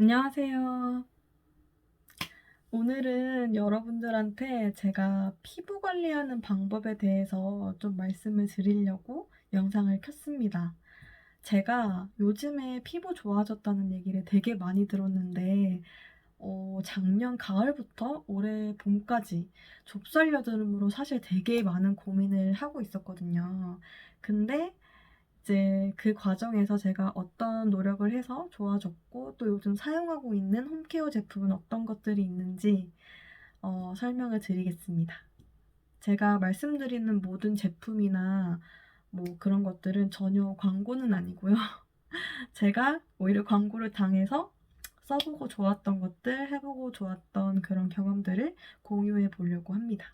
안녕하세요. 오늘은 여러분들한테 제가 피부 관리하는 방법에 대해서 좀 말씀을 드리려고 영상을 켰습니다. 제가 요즘에 피부 좋아졌다는 얘기를 되게 많이 들었는데, 어, 작년 가을부터 올해 봄까지 좁쌀 여드름으로 사실 되게 많은 고민을 하고 있었거든요. 근데 이제 그 과정에서 제가 어떤 노력을 해서 좋아졌고 또 요즘 사용하고 있는 홈케어 제품은 어떤 것들이 있는지 어, 설명을 드리겠습니다. 제가 말씀드리는 모든 제품이나 뭐 그런 것들은 전혀 광고는 아니고요. 제가 오히려 광고를 당해서 써보고 좋았던 것들, 해보고 좋았던 그런 경험들을 공유해 보려고 합니다.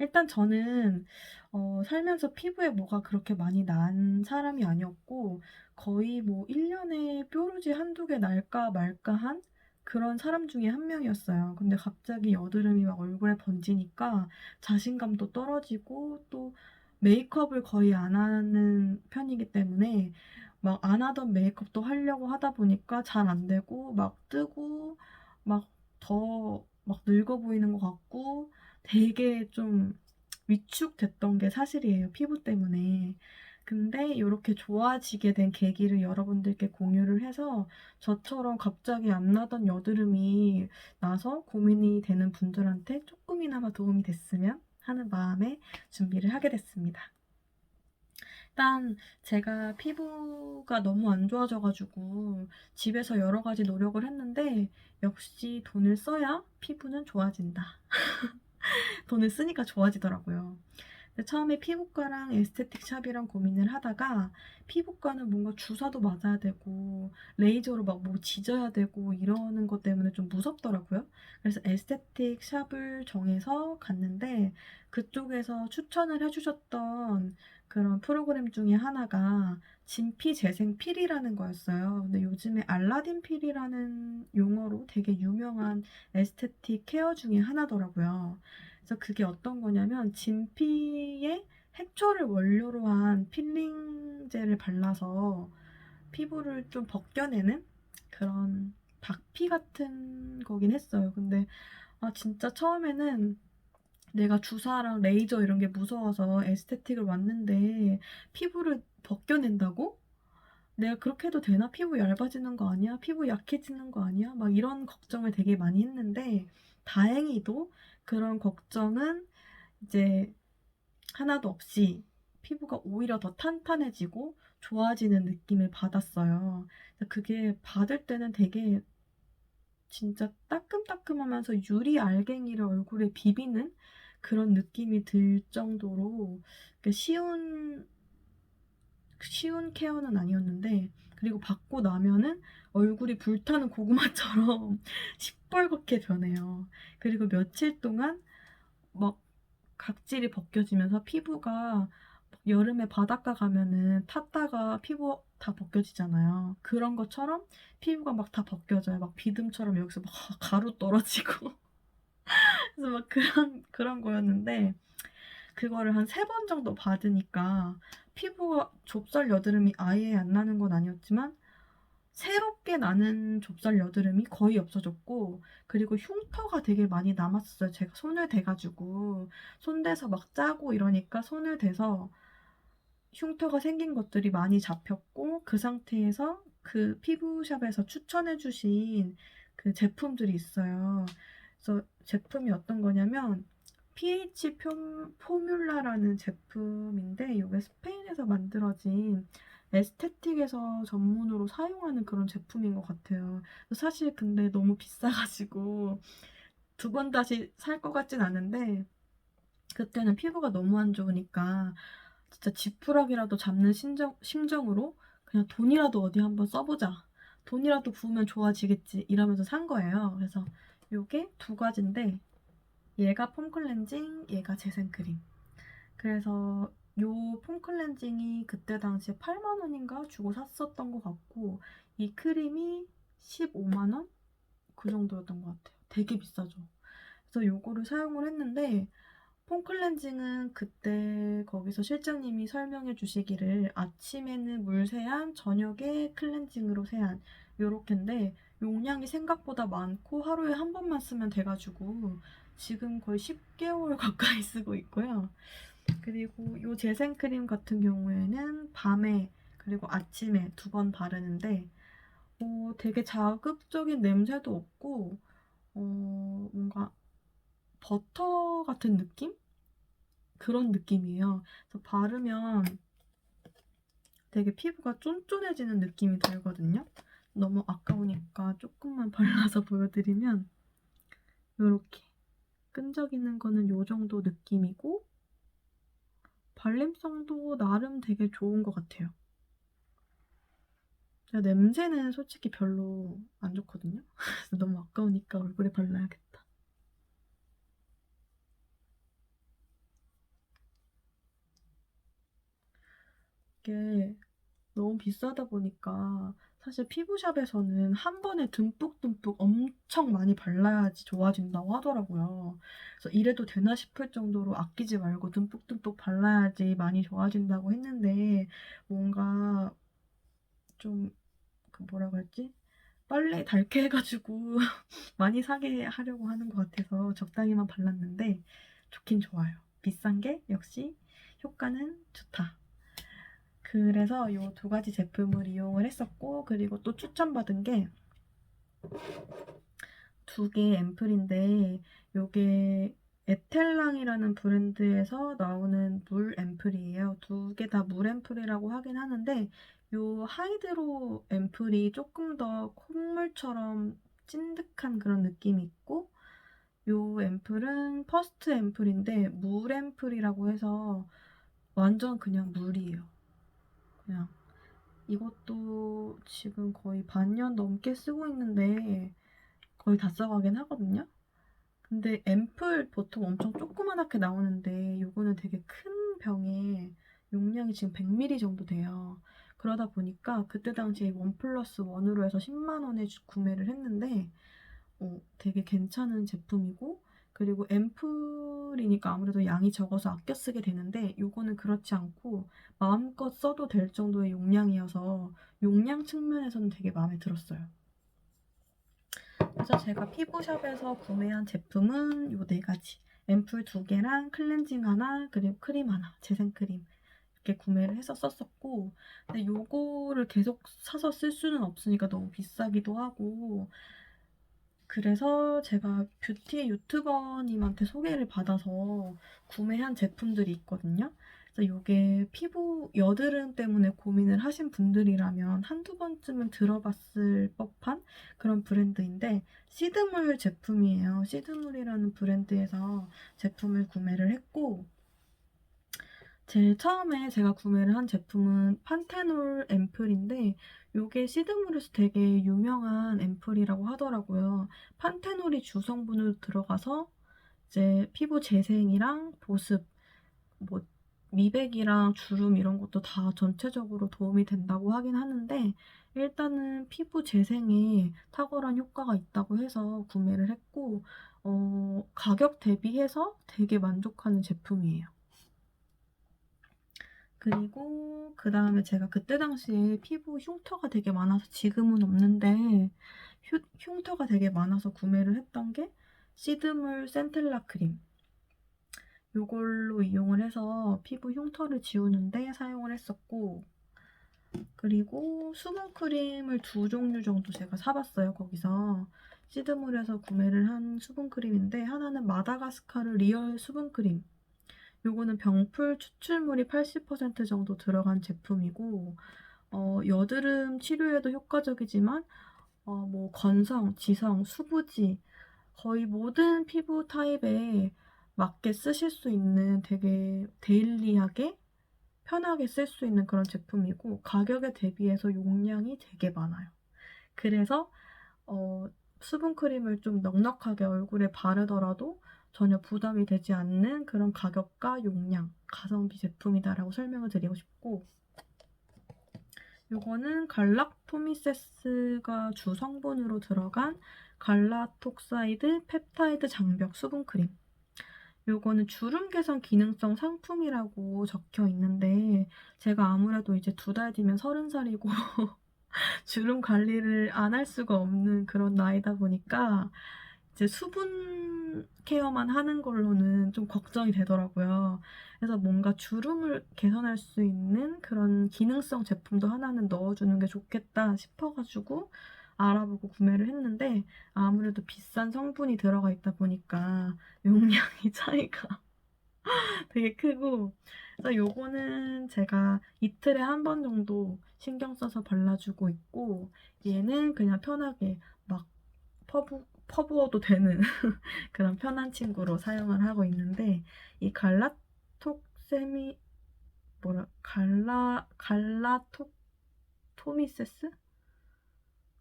일단 저는 어, 살면서 피부에 뭐가 그렇게 많이 난 사람이 아니었고 거의 뭐 1년에 뾰루지 한두 개 날까 말까 한 그런 사람 중에 한 명이었어요. 근데 갑자기 여드름이 막 얼굴에 번지니까 자신감도 떨어지고 또 메이크업을 거의 안 하는 편이기 때문에 막 안 하던 메이크업도 하려고 하다 보니까 잘 안 되고 막 뜨고 막 더막 늙어 보이는 것 같고 되게 좀 위축됐던 게 사실이에요. 피부 때문에. 근데 이렇게 좋아지게 된 계기를 여러분들께 공유를 해서 저처럼 갑자기 안 나던 여드름이 나서 고민이 되는 분들한테 조금이나마 도움이 됐으면 하는 마음에 준비를 하게 됐습니다. 일단 제가 피부가 너무 안 좋아져가지고 집에서 여러 가지 노력을 했는데 역시 돈을 써야 피부는 좋아진다. 돈을 쓰니까 좋아지더라고요. 처음에 피부과랑 에스테틱 샵이랑 고민을 하다가 피부과는 뭔가 주사도 맞아야 되고 레이저로 막 뭐 지져야 되고 이러는 것 때문에 좀 무섭더라고요. 그래서 에스테틱 샵을 정해서 갔는데 그쪽에서 추천을 해주셨던 그런 프로그램 중에 하나가 진피 재생 필이라는 거였어요. 근데 요즘에 알라딘 필이라는 용어로 되게 유명한 에스테틱 케어 중에 하나더라고요. 그래서 그게 어떤 거냐면 진피에 해초를 원료로 한 필링제를 발라서 피부를 좀 벗겨내는 그런 박피 같은 거긴 했어요. 근데 아 진짜 처음에는 내가 주사랑 레이저 이런 게 무서워서 에스테틱을 왔는데 피부를 벗겨낸다고? 내가 그렇게 해도 되나? 피부 얇아지는 거 아니야? 피부 약해지는 거 아니야? 막 이런 걱정을 되게 많이 했는데 다행히도 그런 걱정은 이제 하나도 없이 피부가 오히려 더 탄탄해지고 좋아지는 느낌을 받았어요. 그게 받을 때는 되게 진짜 따끔따끔하면서 유리 알갱이를 얼굴에 비비는 그런 느낌이 들 정도로 쉬운 쉬운 케어는 아니었는데 그리고 받고 나면은 얼굴이 불타는 고구마처럼 시뻘겋게 변해요. 그리고 며칠 동안 막 각질이 벗겨지면서 피부가 여름에 바닷가 가면은 탔다가 피부 다 벗겨지잖아요. 그런 것처럼 피부가 막 다 벗겨져요. 막 비듬처럼 여기서 막 가루 떨어지고. 그래서 막 그런, 그런 거였는데, 그거를 한 세 번 정도 받으니까 피부가 좁쌀 여드름이 아예 안 나는 건 아니었지만, 새롭게 나는 좁쌀 여드름이 거의 없어졌고, 그리고 흉터가 되게 많이 남았어요. 제가 손을 대가지고, 손대서 막 짜고 이러니까 손을 대서 흉터가 생긴 것들이 많이 잡혔고, 그 상태에서 그 피부샵에서 추천해주신 그 제품들이 있어요. 그래서 제품이 어떤 거냐면, pH 표, 포뮬라라는 제품인데, 이게 스페인에서 만들어진 에스테틱에서 전문으로 사용하는 그런 제품인 것 같아요. 사실 근데 너무 비싸가지고 두 번 다시 살 것 같진 않은데 그때는 피부가 너무 안 좋으니까 진짜 지푸라기라도 잡는 심정, 심정으로 그냥 돈이라도 어디 한번 써보자. 돈이라도 부으면 좋아지겠지 이러면서 산 거예요. 그래서 이게 두 가지인데 얘가 폼 클렌징, 얘가 재생 크림. 그래서 요 폼 클렌징이 그때 당시에 8만 원인가 주고 샀었던 것 같고 이 크림이 15만 원? 그 정도였던 것 같아요. 되게 비싸죠. 그래서 요거를 사용을 했는데 폼 클렌징은 그때 거기서 실장님이 설명해 주시기를 아침에는 물 세안, 저녁에 클렌징으로 세안 요렇게인데 용량이 생각보다 많고 하루에 한 번만 쓰면 돼가지고 지금 거의 10개월 가까이 쓰고 있고요. 그리고 요 재생크림 같은 경우에는 밤에 그리고 아침에 두 번 바르는데 어, 되게 자극적인 냄새도 없고 어, 뭔가 버터 같은 느낌? 그런 느낌이에요. 그래서 바르면 되게 피부가 쫀쫀해지는 느낌이 들거든요. 너무 아까우니까 조금만 발라서 보여드리면 이렇게 끈적이는 거는 요 정도 느낌이고 발림성도 나름 되게 좋은 것 같아요. 냄새는 솔직히 별로 안 좋거든요. 그래서 너무 아까우니까 얼굴에 발라야겠다. 이게 너무 비싸다 보니까 사실 피부샵에서는 한 번에 듬뿍듬뿍 엄청 많이 발라야지 좋아진다고 하더라고요. 그래서 이래도 되나 싶을 정도로 아끼지 말고 듬뿍듬뿍 발라야지 많이 좋아진다고 했는데 뭔가 좀 그 뭐라고 했지? 빨리 닳게 해가지고 많이 사게 하려고 하는 것 같아서 적당히만 발랐는데 좋긴 좋아요. 비싼 게 역시 효과는 좋다. 그래서 이 두 가지 제품을 이용을 했었고 그리고 또 추천받은 게 두 개 앰플인데 요게 에텔랑이라는 브랜드에서 나오는 물 앰플이에요. 두 개 다 물 앰플이라고 하긴 하는데 요 하이드로 앰플이 조금 더 콧물처럼 찐득한 그런 느낌이 있고 요 앰플은 퍼스트 앰플인데 물 앰플이라고 해서 완전 그냥 물이에요. 그냥 이것도 지금 거의 반년 넘게 쓰고 있는데 거의 다 써가긴 하거든요. 근데 앰플 보통 엄청 조그만하게 나오는데 요거는 되게 큰 병에 용량이 지금 100ml 정도 돼요. 그러다 보니까 그때 당시에 원 플러스 원으로 해서 10만 원에 구매를 했는데 어, 되게 괜찮은 제품이고 그리고 앰플이니까 아무래도 양이 적어서 아껴 쓰게 되는데 요거는 그렇지 않고 마음껏 써도 될 정도의 용량이어서 용량 측면에서는 되게 마음에 들었어요. 그래서 제가 피부샵에서 구매한 제품은 요 네 가지. 앰플 두 개랑 클렌징 하나, 그리고 크림 하나, 재생크림. 이렇게 구매를 해서 썼었고, 근데 요거를 계속 사서 쓸 수는 없으니까 너무 비싸기도 하고, 그래서 제가 뷰티 유튜버님한테 소개를 받아서 구매한 제품들이 있거든요. 그래서 이게 피부 여드름 때문에 고민을 하신 분들이라면 한두 번쯤은 들어봤을 법한 그런 브랜드인데 시드물 제품이에요. 시드물이라는 브랜드에서 제품을 구매를 했고 제일 처음에 제가 구매를 한 제품은 판테놀 앰플인데 이게 시드물에서 되게 유명한 앰플이라고 하더라고요. 판테놀이 주성분으로 들어가서 이제 피부 재생이랑 보습, 뭐 미백이랑 주름 이런 것도 다 전체적으로 도움이 된다고 하긴 하는데 일단은 피부 재생에 탁월한 효과가 있다고 해서 구매를 했고 어, 가격 대비해서 되게 만족하는 제품이에요. 그리고 그 다음에 제가 그때 당시에 피부 흉터가 되게 많아서 지금은 없는데 흉, 흉터가 되게 많아서 구매를 했던 게 시드물 센텔라 크림. 요걸로 이용을 해서 피부 흉터를 지우는데 사용을 했었고 그리고 수분 크림을 두 종류 정도 제가 사봤어요 거기서. 시드물에서 구매를 한 수분 크림인데 하나는 마다가스카르 리얼 수분 크림 요거는 병풀 추출물이 80% 정도 들어간 제품이고 어, 여드름 치료에도 효과적이지만 어, 뭐 건성, 지성, 수부지 거의 모든 피부 타입에 맞게 쓰실 수 있는 되게 데일리하게 편하게 쓸 수 있는 그런 제품이고 가격에 대비해서 용량이 되게 많아요. 그래서 어, 수분크림을 좀 넉넉하게 얼굴에 바르더라도 전혀 부담이 되지 않는 그런 가격과 용량, 가성비 제품이다라고 설명을 드리고 싶고 요거는 갈락토미세스가 주 성분으로 들어간 갈라톡사이드 펩타이드 장벽 수분 크림. 요거는 주름 개선 기능성 상품이라고 적혀 있는데 제가 아무래도 이제 두 달 뒤면 서른 살이고 주름 관리를 안 할 수가 없는 그런 나이다 보니까 이제 수분 케어만 하는 걸로는 좀 걱정이 되더라고요. 그래서 뭔가 주름을 개선할 수 있는 그런 기능성 제품도 하나는 넣어주는 게 좋겠다 싶어가지고 알아보고 구매를 했는데 아무래도 비싼 성분이 들어가 있다 보니까 용량이 차이가 되게 크고 그래서 요거는 제가 이틀에 한 번 정도 신경 써서 발라주고 있고 얘는 그냥 편하게 막 퍼부, 퍼부어도 되는 그런 편한 친구로 사용을 하고 있는데 이 갈라톡세미 뭐라 갈라 갈라톡 토미세스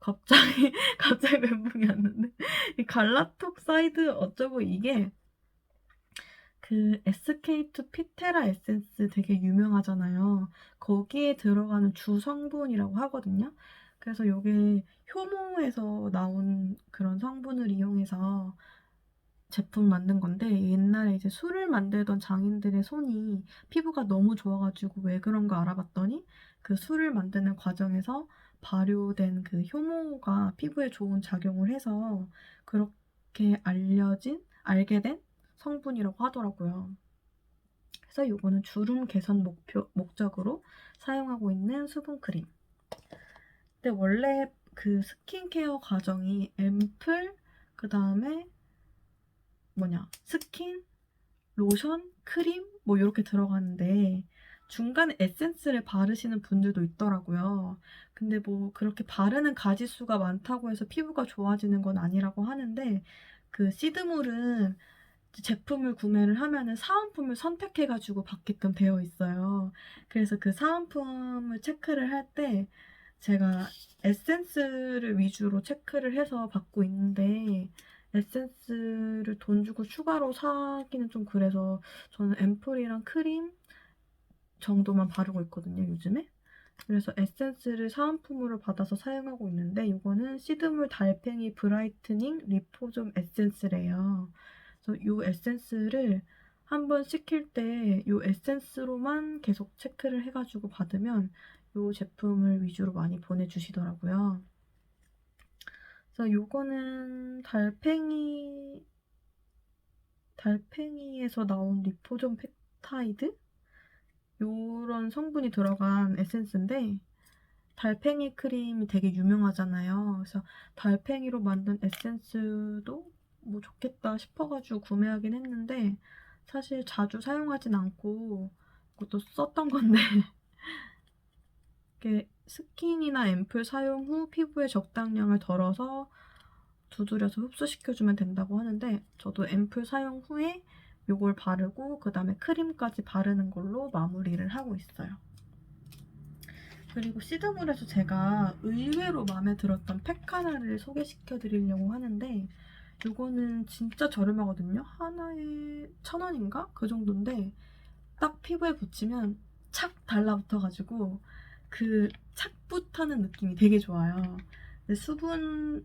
갑자기 갑자기 멘붕이 왔는데 이 갈라톡 사이드 어쩌고 이게 그 SK2 피테라 에센스 되게 유명하잖아요. 거기에 들어가는 주 성분이라고 하거든요. 그래서 요게 효모에서 나온 그런 성분을 이용해서 제품 만든 건데 옛날에 이제 술을 만들던 장인들의 손이 피부가 너무 좋아가지고 왜 그런가 알아봤더니 그 술을 만드는 과정에서 발효된 그 효모가 피부에 좋은 작용을 해서 그렇게 알려진 알게 된 성분이라고 하더라고요. 그래서 요거는 주름 개선 목표, 목적으로 사용하고 있는 수분 크림. 근데 원래 그 스킨케어 과정이 앰플, 그 다음에 뭐냐, 스킨, 로션, 크림, 뭐 이렇게 들어가는데 중간에 에센스를 바르시는 분들도 있더라고요. 근데 뭐 그렇게 바르는 가지수가 많다고 해서 피부가 좋아지는 건 아니라고 하는데 그 시드물은 제품을 구매를 하면은 사은품을 선택해가지고 받게끔 되어 있어요. 그래서 그 사은품을 체크를 할 때 제가 에센스를 위주로 체크를 해서 받고 있는데 에센스를 돈 주고 추가로 사기는 좀 그래서 저는 앰플이랑 크림 정도만 바르고 있거든요, 요즘에. 그래서 에센스를 사은품으로 받아서 사용하고 있는데 이거는 시드물 달팽이 브라이트닝 리포좀 에센스래요. 그래서 이 에센스를 한번 시킬 때 이 에센스로만 계속 체크를 해가지고 받으면 이 제품을 위주로 많이 보내주시더라고요. 그래서 요거는 달팽이 달팽이에서 나온 리포존 펩타이드 요런 성분이 들어간 에센스인데 달팽이 크림이 되게 유명하잖아요. 그래서 달팽이로 만든 에센스도 뭐 좋겠다 싶어가지고 구매하긴 했는데 사실 자주 사용하진 않고 그것도 썼던 건데 스킨이나 앰플 사용 후 피부에 적당량을 덜어서 두드려서 흡수시켜주면 된다고 하는데 저도 앰플 사용 후에 요걸 바르고 그 다음에 크림까지 바르는 걸로 마무리를 하고 있어요. 그리고 시드물에서 제가 의외로 마음에 들었던 팩 하나를 소개시켜 드리려고 하는데 이거는 진짜 저렴하거든요. 하나에 천 원인가? 그 정도인데 딱 피부에 붙이면 착 달라붙어가지고 그 착붙하는 느낌이 되게 좋아요. 수분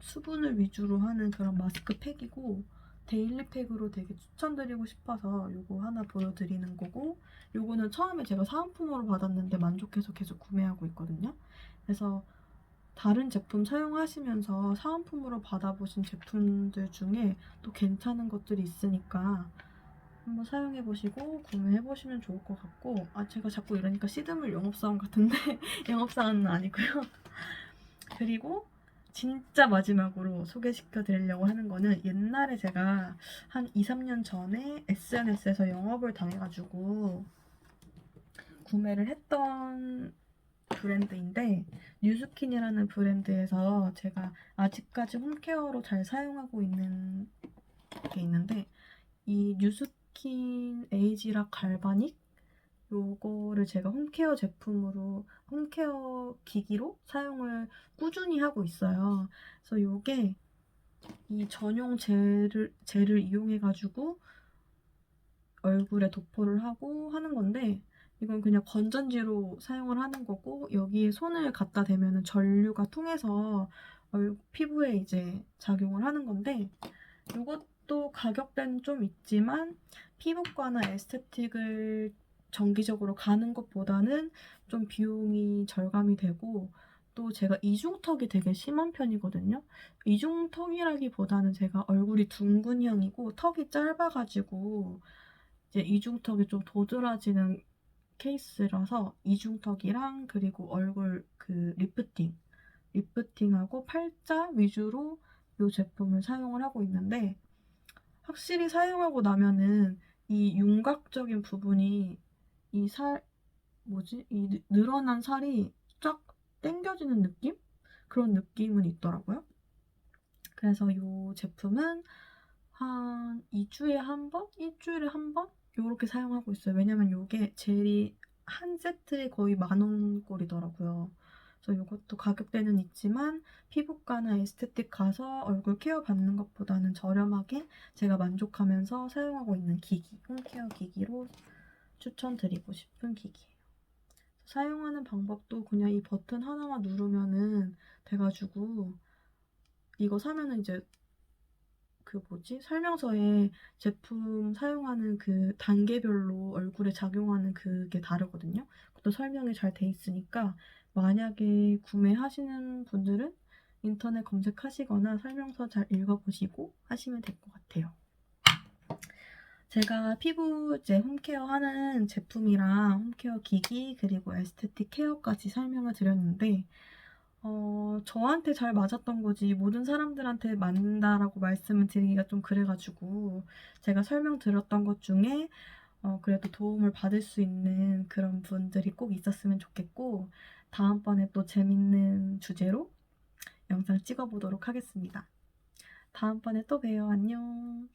수분을 위주로 하는 그런 마스크 팩이고 데일리 팩으로 되게 추천드리고 싶어서 이거 하나 보여드리는 거고 이거는 처음에 제가 사은품으로 받았는데 만족해서 계속 구매하고 있거든요. 그래서 다른 제품 사용하시면서 사은품으로 받아보신 제품들 중에 또 괜찮은 것들이 있으니까 한번 사용해 보시고 구매해 보시면 좋을 것 같고 아 제가 자꾸 이러니까 시드물 영업사원 같은데 영업사원은 아니고요. 그리고 진짜 마지막으로 소개시켜 드리려고 하는 거는 옛날에 제가 한 2, 3년 전에 SNS에서 영업을 당해가지고 구매를 했던 브랜드인데 뉴스킨이라는 브랜드에서 제가 아직까지 홈케어로 잘 사용하고 있는 게 있는데 이 뉴스 킨 에이지락 갈바닉 요거를 제가 홈케어 제품으로 홈케어 기기로 사용을 꾸준히 하고 있어요. 그래서 요게 이 전용 젤을 젤을 이용해 가지고 얼굴에 도포를 하고 하는 건데 이건 그냥 건전지로 사용을 하는 거고 여기에 손을 갖다 대면은 전류가 통해서 얼- 피부에 이제 작용을 하는 건데 이것 도 가격대는 좀 있지만 피부과나 에스테틱을 정기적으로 가는 것보다는 좀 비용이 절감이 되고 또 제가 이중턱이 되게 심한 편이거든요. 이중턱이라기보다는 제가 얼굴이 둥근 형이고 턱이 짧아가지고 이제 이중턱이 좀 도드라지는 케이스라서 이중턱이랑 그리고 얼굴 그 리프팅, 리프팅하고 팔자 위주로 이 제품을 사용을 하고 있는데 확실히 사용하고 나면은 이 윤곽적인 부분이 이 살, 뭐지? 이 느- 늘어난 살이 쫙 당겨지는 느낌? 그런 느낌은 있더라고요. 그래서 이 제품은 한 2주에 한 번? 일주일에 한 번? 요렇게 사용하고 있어요. 왜냐면 요게 젤이 한 세트에 거의 만 원꼴이더라고요. 그래서 요것도 가격대는 있지만 피부과나 에스테틱 가서 얼굴 케어 받는 것보다는 저렴하게 제가 만족하면서 사용하고 있는 기기, 홈케어 기기로 추천드리고 싶은 기기예요. 사용하는 방법도 그냥 이 버튼 하나만 누르면은 돼가지고 이거 사면은 이제 그 뭐지 설명서에 제품 사용하는 그 단계별로 얼굴에 작용하는 그게 다르거든요. 그것도 설명이 잘 돼 있으니까 만약에 구매하시는 분들은 인터넷 검색하시거나 설명서 잘 읽어보시고 하시면 될 것 같아요. 제가 피부 이제 홈케어 하는 제품이랑 홈케어 기기 그리고 에스테틱 케어까지 설명을 드렸는데 어, 저한테 잘 맞았던 거지 모든 사람들한테 맞는다라고 말씀을 드리기가 좀 그래가지고 제가 설명 드렸던 것 중에 어, 그래도 도움을 받을 수 있는 그런 분들이 꼭 있었으면 좋겠고 다음번에 또 재밌는 주제로 영상 찍어보도록 하겠습니다. 다음번에 또 봬요. 안녕.